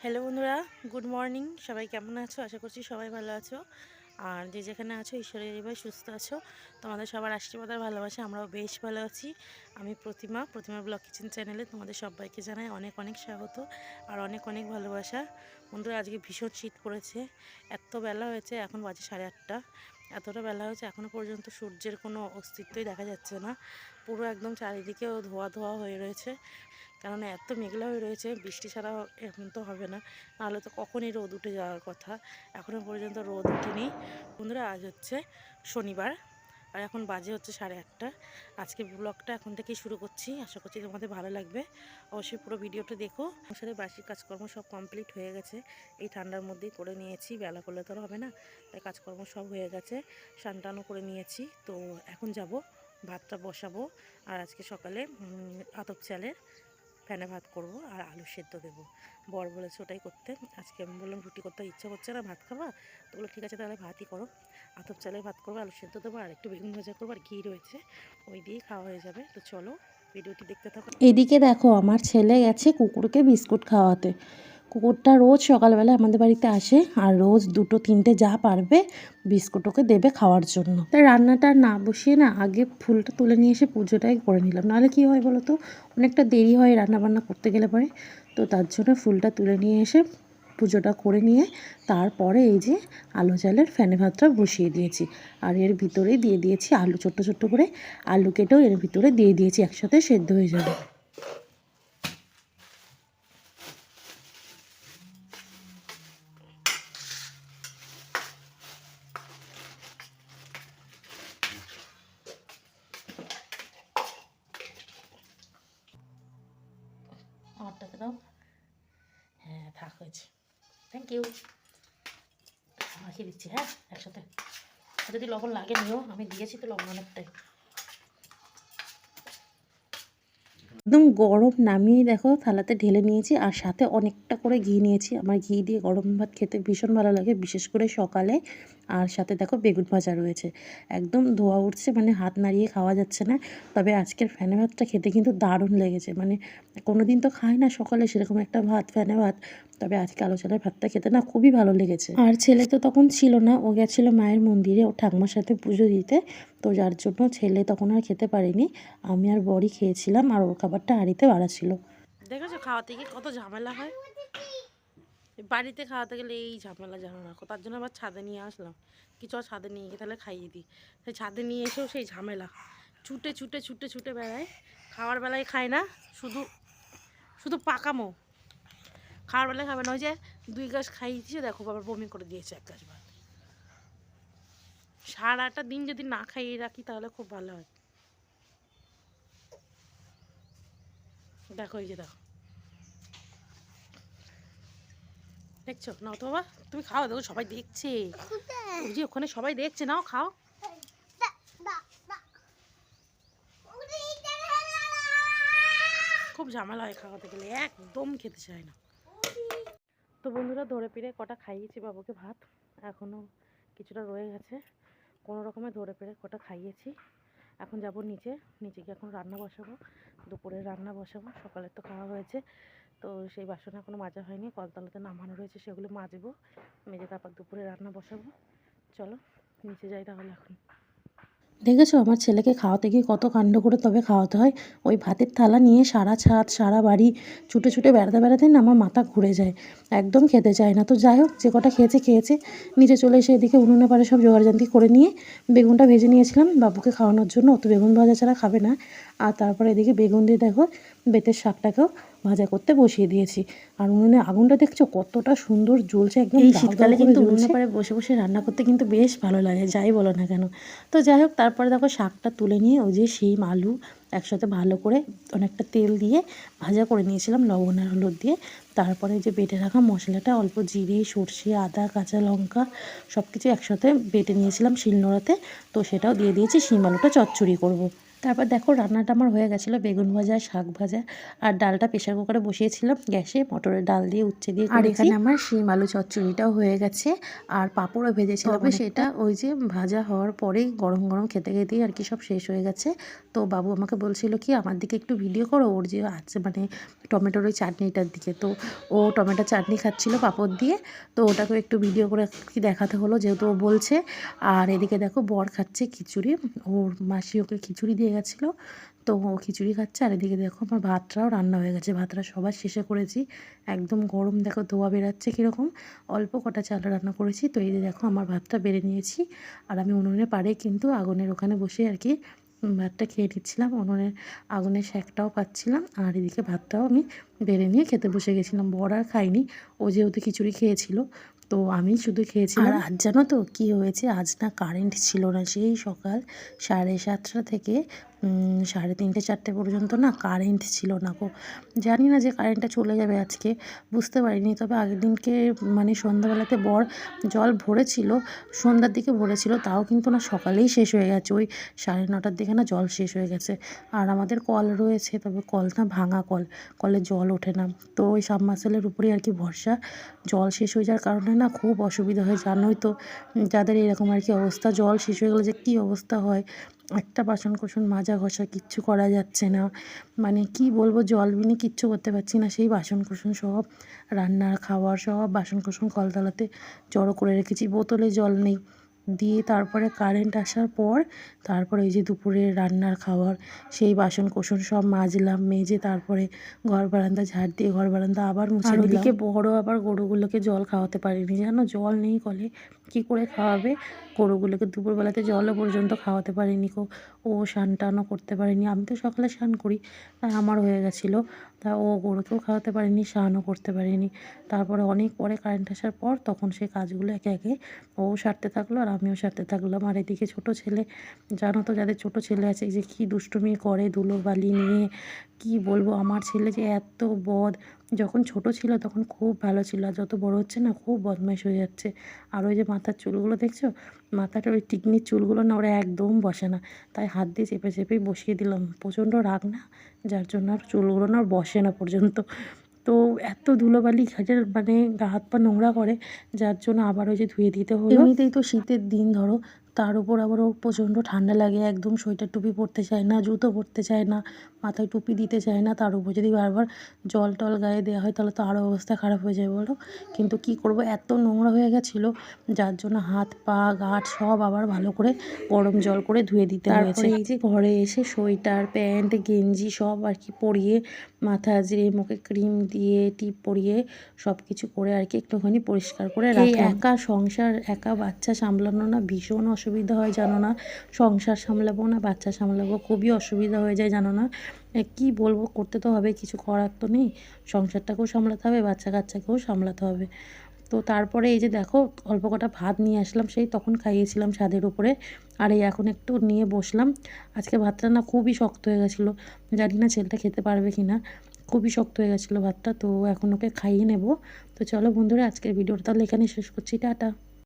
Hello বন্ধুরা, good morning. সবাই কেমন আছো? আশা করছি সবাই ভালো আছো। আর যে যেখানে আছো, ঈশ্বরের এবার সুস্থ আছো। তোমাদের সবার আশীর্বাদ আর ভালোবাসা, আমরাও বেশ ভালো আছি। আমি প্রতিমা প্রতিমা ব্লগ কিচেন চ্যানেলে তোমাদের সবাইকে জানাই অনেক অনেক স্বাগত আর অনেক অনেক ভালোবাসা। বন্ধুরা, আজকে ভীষণ শীত পড়েছে। এত বেলা হয়েছে, এখন বাজে সাড়ে আটটা। এতটা বেলা হয়েছে এখনও পর্যন্ত সূর্যের কোনো অস্তিত্বই দেখা যাচ্ছে না। পুরো একদম চারিদিকেও ধোয়া ধোয়া হয়ে রয়েছে। কেননা এত মেঘলা হয়ে রয়েছে, বৃষ্টি ছাড়া এখন তো হবে না। নাহলে তো কখনই রোদ উঠে যাওয়ার কথা। এখনও পর্যন্ত রোদ উঠেনি। বন্ধুরা, আজ হচ্ছে শনিবার আর এখন বাজে হচ্ছে সাড়ে আটটা। আজকে ব্লগটা এখন থেকেই শুরু করছি। আশা করছি তোমাদের ভালো লাগবে। অবশ্যই পুরো ভিডিওটা দেখো। আমার সাথে বাসি কাজকর্ম সব কমপ্লিট হয়ে গেছে। এই ঠান্ডার মধ্যেই করে নিয়েছি। বেলা করলে তো হবে না। তাই কাজকর্ম সব হয়ে গেছে। স্নান করে নিয়েছি। তো এখন যাব, ভাতটা বসাবো। আর আজকে সকালে আতপ চালের ফ্যানে ভাত করব আর আলু সেদ্ধ দেবো। বর বলেছে ওটাই করতে। আজকে আমি বললাম, রুটি করতে ইচ্ছা করছে না, ভাত খাবা? তো বলে ঠিক আছে, তাহলে ভাতই করো। আতপ চালে ভাত করব, আলু সেদ্ধ দেবো, আর একটু বেগুন ভাজা করব, আর ঘি রয়েছে। ওই দিয়েই খাওয়া হয়ে যাবে। তো চলো, ভিডিওটি দেখতে থাকো। এদিকে দেখো, আমার ছেলে গেছে কুকুরকে বিস্কুট খাওয়াতে। কুকুরটা রোজ সকালবেলা আমাদের বাড়িতে আসে আর রোজ দুটো, তিনটে যা পারবে বিস্কুট ওকে দেবে খাওয়ার জন্য। তাই রান্নাটা না বসিয়ে না আগে ফুলটা তুলে নিয়ে এসে পুজোটাই করে নিলাম। নাহলে কী হয় বলো তো? অনেকটা দেরি হয় রান্না বান্না করতে গেলে পরে। তো তার জন্য ফুলটা তুলে নিয়ে এসে পুজোটা করে নিয়ে তারপরে এই যে আলু চালের ফ্যানে ভাতটা বসিয়ে দিয়েছি। আর এর ভিতরেই দিয়ে দিয়েছি আলু, ছোট্ট ছোট্ট করে আলু কেটেও এর ভিতরে দিয়ে দিয়েছি, একসাথে সেদ্ধ হয়ে যাবে। থাক হয়েছে থ্যাংক ইউ মাখিয়ে দিচ্ছি হ্যাঁ? একসাথে। যদি লবণ লাগে, নিও। আমি দিয়েছি তো লবণ অনেকটাই। একদম গরম নামিয়ে দেখো থালাতে ঢেলে নিয়েছি আর সাথে অনেকটা করে ঘি নিয়েছি। আমার ঘি দিয়ে গরম ভাত খেতে ভীষণ ভালো লাগে, বিশেষ করে সকালে। আর সাথে দেখো বেগুন ভাজা রয়েছে। একদম ধোয়া উঠছে মানে হাত নাড়িয়ে খাওয়া যাচ্ছে না। তবে আজকের ফ্যানে ভাতটা খেতে কিন্তু দারুণ লেগেছে। মানে কোনো দিন তো খাই না সকালে সেরকম একটা ভাত, ফ্যানে ভাত। তবে আজকে আলো চালের ভাতটা খেতে না খুবই ভালো লেগেছে। আর ছেলে তো তখন ছিল না, ও গেছিল মায়ের মন্দিরে ও ঠাকুমার সাথে পুজো দিতে। তো যার জন্য ছেলে তখন আর খেতে পারেনি। আমি আর বড়ি খেয়েছিলাম আর ওর খাবারটা হাঁড়িতে বাড়া ছিল। দেখেছ খাওয়াতে গিয়ে কত ঝামেলা হয়? বাড়িতে খাওয়াতে গেলে এই ঝামেলা না তার জন্য আবার ছাদে নিয়ে আসলাম। কিছু আর ছাদে নিয়ে গিয়ে তাহলে খাইয়ে দিই। সেই ছাদে নিয়ে এসেও সেই ঝামেলা। ছুটে ছুটে ছুটে ছুটে বেড়ায়। খাওয়ার বেলায় খায় না, শুধু শুধু পাকামো। খাওয়ার বেলায় খাবে না। ওই যে দুই গাছ খাইয়েছে দেখো বাবার বমি করে দিয়েছে এক গাছ ভাত সারাটা দিন যদি না খাইয়ে রাখি তাহলে খুব ভালো হয়। দেখো এই যে দেখো। দেখছ? নাও তো বাবা, তুমি খাও, দেখো সবাই দেখছে। যে ওখানে সবাই দেখছে, নাও খাও। খুব ঝামেলা হয় খাওয়াতে গেলে, একদম খেতে চায় না। তো বন্ধুরা, ধরে পেরে কটা খাইয়েছি বাবুকে ভাত এখনও কিছুটা রয়ে গেছে। কোনো রকমে ধরে পেরে কটা খাইয়েছি। এখন যাব নিচে নিচে গিয়ে এখন রান্না বসাবো। দুপুরে রান্না বসাবো, সকালে তো খাওয়া হয়েছে। তো সেই বাসন এখনও মাজা হয়নি, কলতলাতে নামানো রয়েছে, সেগুলো মাজবো। মেজে তারপর দুপুরে রান্না বসাবো। চলো, নিচে যাই তাহলে এখন। দেখেছ? আমার ছেলেকে খাওয়াতে গিয়ে কত কাণ্ড করে তবে খাওয়াতে হয়। ওই ভাতের থালা নিয়ে সারা ছাদ, সারা বাড়ি ছুটে ছুটে বেড়াতে বেড়াতে না আমার মাথা ঘুরে যায়। একদম খেতে চায় না। তো যাই হোক, যে কটা খেয়েছে খেয়েছে। নিচে চলে এসে এদিকে উনুনে পারে সব জোগাড়জান্তি করে নিয়ে বেগুনটা ভেজে নিয়েছিলাম। বাবুকে খাওয়ানোর জন্য। অত বেগুন ভাজা ছাড়া খাবে না। আর তারপরে এদিকে বেগুন দিয়ে দেখো, বেতের শাকটাকেও ভাজা করতে বসিয়ে দিয়েছি। আর উনুনে আগুনটা দেখছ কতটা সুন্দর জ্বলছে একদম শীতকালে কিন্তু উনুনে পারে বসে বসে রান্না করতে কিন্তু বেশ ভালো লাগে যাই বলো না কেন। তো যাই হোক তারপরে দেখো শাকটা তুলে নিয়ে ওই যে শিম আলু একসাথে ভালো করে অনেকটা তেল দিয়ে ভাজা করে নিয়েছিলাম লবণ আর হলুদ দিয়ে। তারপরে যে বেটে রাখা মশলাটা অল্প জিরে সর্ষে আদা কাঁচা লঙ্কা সব কিছু একসাথে বেটে নিয়েছিলাম শিলনোড়াতে। তো সেটাও দিয়ে দিয়েছি শিম আলুটা চচ্চড়ি করব। তারপর দেখো রান্নাটা আমার হয়ে গেছিল বেগুন ভাজা শাক ভাজা আর ডালটা প্রেশার কুকারে বসিয়েছিলাম গ্যাসে মটরের ডাল দিয়ে উচ্ছে দিয়ে আর এখানে আমার শিম আলু চচ্চড়িটাও হয়ে গেছে আর পাঁপড়ও ভেজেছিলাম তবে সেটা ওই যে ভাজা হওয়ার পরেই গরম গরম খেতে খেতেই আর কি সব শেষ হয়ে গেছে। তো বাবু আমাকে বলছিল কি আমার দিকে একটু ভিডিও করো ওর যে আছে মানে টমেটোর ওই চাটনিটার দিকে। তো ও টমেটো চাটনি খাচ্ছিল পাঁপড় দিয়ে তো ওটাকে একটু ভিডিও করে কি দেখাতে হলো যেহেতু ও বলছে। আর এদিকে দেখো বর খাচ্ছে খিচুড়ি ওর মাসি ওকে খিচুড়ি দিয়ে গেছিল। তো ও খিচুড়ি খাচ্ছে, আর এদিকে দেখো আমার ভাতটাও রান্না হয়ে গেছে। ভাতটা সবার শেষে করেছি। একদম গরম দেখো ধোয়া বেরাচ্ছে কীরকম। অল্প কটা চাল রান্না করেছি। তো এই দেখো আমার ভাতটা বেড়ে নিয়েছি। আর আমি উনুনে পারে কিন্তু আগুনের ওখানে বসে আর কি ভাতটা খেয়ে নিচ্ছিলাম। উনুনের আগুনের শ্যাকটাও পাচ্ছিলাম। আর এদিকে ভাতটাও আমি বেড়ে নিয়ে খেতে বসে গেছিলাম। বড় আর খাইনি ও যেহেতু খিচুড়ি খেয়েছিল। তো আমি শুধু খেয়েছি আর আজ জানো তো কী হয়েছে? আজ না কারেন্ট ছিল না। সেই সকাল সাড়ে সাতটা থেকে সাড়ে তিনটে, চারটে পর্যন্ত না কারেন্ট ছিল না গো। জানি না যে কারেন্টটা চলে যাবে আজকে, বুঝতে পারিনি। তবে আগের দিনকে মানে সন্ধ্যাবেলাতে বর জল ভরেছিল, সন্ধ্যার দিকে ভরেছিল, তাও কিন্তু না সকালেই শেষ হয়ে গেছে। ওই সাড়ে নটার দিকে না জল শেষ হয়ে গেছে। আর আমাদের কল রয়েছে, তবে কল না ভাঙা কল, কলে জল ওঠে না। তো ওই সাবমার্সেলের উপরেই আর কি ভরসা। জল শেষ হয়ে যাওয়ার কারণে না খুব অসুবিধা হয়, জানোই তো। যাদের এরকম আর কি অবস্থা, জল শেষ হয়ে গেলে যে কী অবস্থা হয়। একটা বাসন কোসন মাজা ঘষা কিচ্ছু করা যাচ্ছে না। মানে কি বলব জল বিনে কিচ্ছু করতে পারছি না। সেই বাসন কোসন সব রান্নার খাওয়ার সব বাসন কোসন কলতলাতে জড়ো করে রেখেছি। বোতলে জল নেই। দিয়ে তারপরে কারেন্ট আসার পর তারপরে এই যে দুপুরে রান্নার খাওয়ার সেই বাসন কোসন সব মাজলাম মেজে তারপরে ঘর বারান্দা ঝাড় দিয়ে ঘর বারান্দা আবার মুছে ওদিকে বড় আবার গরুগুলোকে জল খাওয়াতে পারিনি। জানো জল নেই কলে। কী করে খাওয়াবে? গরুগুলোকে দুপুরবেলাতে জলও পর্যন্ত খাওয়াতে পারিনি কো, ও স্নান টানও করতে পারিনি। আমি তো সকালে স্নান করি, তাই আমার হয়ে গেছিল। তা ও গরুকেও খাওয়াতে পারিনি, স্নানও করতে পারিনি। তারপরে অনেক পরে কারেন্ট আসার পর তখন সেই কাজগুলো একে একে ও সারতে থাকল আর আমিও সারতে থাকলাম। আর এদিকে ছোটো ছেলে, জানো তো যাদের ছোটো ছেলে আছে যে কী দুষ্টুমি করে ধুলো বালি নিয়ে, কি বলব? আমার ছেলে যে এত বদ যখন ছোট ছিল তখন খুব ভালো ছিল আর যত বড় হচ্ছে না খুব বদমাইশ হয়ে যাচ্ছে। আর ওই যে মাথার চুলগুলো দেখছ? মাথাটা ওই টিকনির চুলগুলো না ওরা একদম বসে না। তাই হাত দিয়ে চেপে চেপেই বসিয়ে দিলাম। প্রচণ্ড রাগ না? যার জন্য আর চুলগুলো না বসে না পর্যন্ত। তো এত ধুলোবালি ঘাটের মানে গা হাত পা নোংরা করে, যার জন্য আবার ওই যে ধুয়ে দিতে হলো। এমনিতেই তো শীতের দিন ধরো তার উপর আবার ওর প্রচণ্ড ঠান্ডা লাগে একদম সোয়েটার টুপি পরতে চায় না জুতো পরতে চায় না মাথায় টুপি দিতে চায় না তার উপর যদি বারবার জল টল গায়ে দেওয়া হয় তাহলে তো আরও অবস্থা খারাপ হয়ে যায় বলো। কিন্তু কি করব এত নোংরা হয়ে গেছিল যার জন্য হাত পা গাঁট সব আবার ভালো করে গরম জল করে ধুয়ে দিতে হয়েছে। এই যে ঘরে এসে সোয়েটার প্যান্ট গেঞ্জি সব আর কি পরিয়ে মাথা আজরে মুখে ক্রিম দিয়ে টিপ পরিয়ে সব কিছু করে আর কি একটুখানি পরিষ্কার করে রাখি একা সংসার একা বাচ্চা সামলানো না ভীষণ অসুবিধা। হয়, জানো না। সংসার সামলাবো না, বাচ্চা সামলাবো, খুবই অসুবিধা হয়ে যায়, জানো না। কি বলব, করতে তো হবে, কিছু করার তো নেই। সংসারটাকেও সামলাতে হবে বাচ্চা কাচ্চাকেও সামলাতে হবে। তো তারপরে এই যে দেখো, অল্প কটা ভাত নিয়ে আসলাম, সেই তখন খাইয়েছিলাম ছাদের উপরে। আর এই এখন একটু নিয়ে বসলাম। আজকে ভাতটা না খুবই শক্ত হয়ে গেছিল। জানি না ছেলেটা খেতে পারবে কি না। খুবই শক্ত হয়ে গেছিল ভাতটা, তো এখন ওকে খাইয়ে নেব। তো চলো বন্ধুরা, আজকের ভিডিওটা তাহলে এখানে শেষ করছি, টাটা।